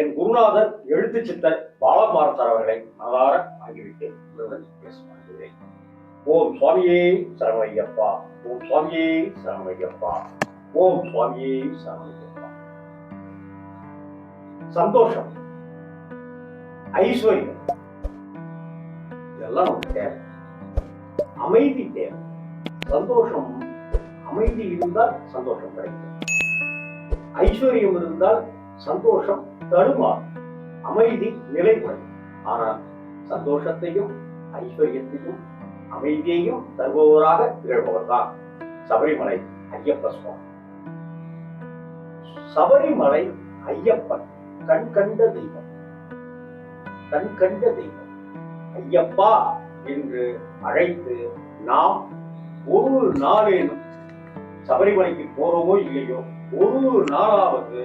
என் குருநாதர் எழுத்து சித்தர் பாலகுமாரன் அவர்களை மனதார ஆகிவிட்டு உங்களுடன் ஓம் சுவாமியே சரணையப்பா ஓம் சுவாமியே சரணையப்பா ஓம் சுவாமியே சரணையப்பா சந்தோஷம் ஐஸ்வர்யம் இதெல்லாம் நமக்கு தேவை. அமைதி தேவை. சந்தோஷம் அமைதி இருந்தால் சந்தோஷம் கிடைக்கும். ஐஸ்வர்யம் இருந்தால் சந்தோஷம் தடுமாறும். அமைதி நிலைப்படும் ஆனால் சந்தோஷத்தையும் ஐஸ்வர்யத்தையும் அமைதியையும் தருபவராக திகழ்பவர்தான் சபரிமலை ஐயப்ப சுவாமி. சபரிமலை ஐயப்பன் கண் கண்ட தெய்வம். கண் கண்ட தெய்வம். ஐயப்பா என்று அழைத்து நாம் ஒரு நாளேனும் சபரிமலைக்கு போறோமோ இல்லையோ ஒரு நாளாவது